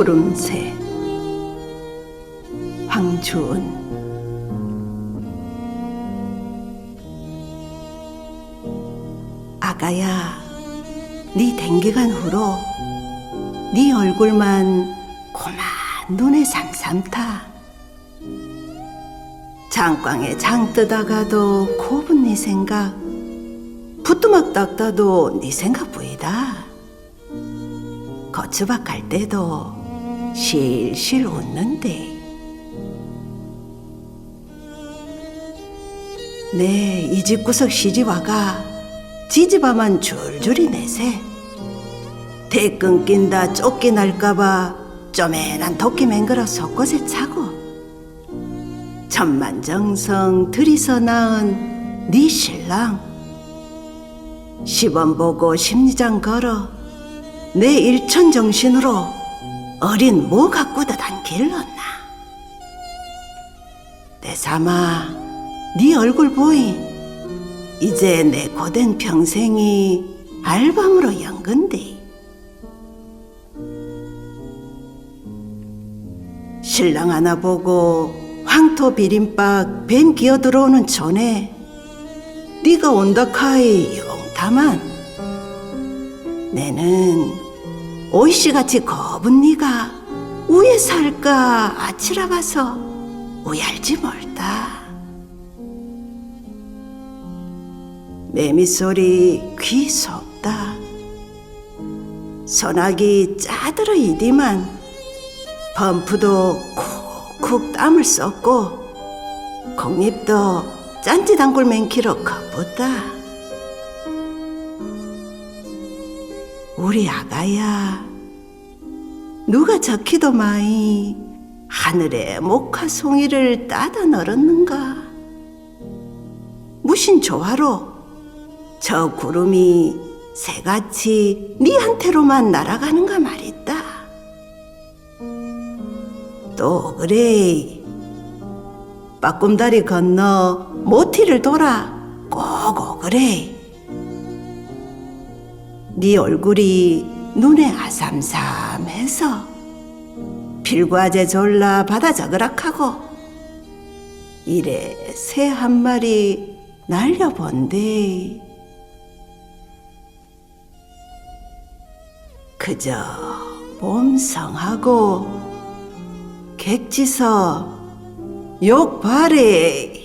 구름새. 황주은. 아가야 네 댕기간 후로 네 얼굴만 고만 눈에 삼삼타. 장광에 장 뜨다가도 고분 네 생각 부뚜막 닦다도 네 생각 보이다. 거추박 갈 때도 실실 웃는데. 내이 집 구석 시집와가 지지바만 줄줄이 내세. 대 끊긴다 쫓기 날까봐 쪼매난 도끼 맹글어 속곳에 차고. 천만정성 들이서 낳은 네 신랑. 시범 보고 심리장 걸어 내 일천 정신으로 어린 모한 길렀나? 내 삼아 네 얼굴 보이. 이제 내 고된 평생이 알밤으로 연근데 신랑 하나 보고 황토 비린박 뱀 기어 들어오는 전에 네가 온다 카이 용타만. 내는 오이씨같이 겁은 네가 우에 살까 아치라 봐서 우얄지 멀다. 매미 소리 귀 속다. 소나기 짜들어 이디만 범프도 쿡쿡 땀을 쏟고 공립도 짠지 단골 맹키로 겁었다 우리 아가야 누가 저키도 마이 하늘에 목화 송이를 따다 널었는가 무신 조화로 저 구름이 새같이 니한테로만 날아가는가 말있다. 또 그래. 빠꿈다리 건너 모티를 돌아 꼭 오그래. 네 얼굴이 눈에 아삼삼해서 필과제 졸라 바다 저그락하고 이래 새 한 마리 날려본대. 그저 몸성하고 객지서 욕 바래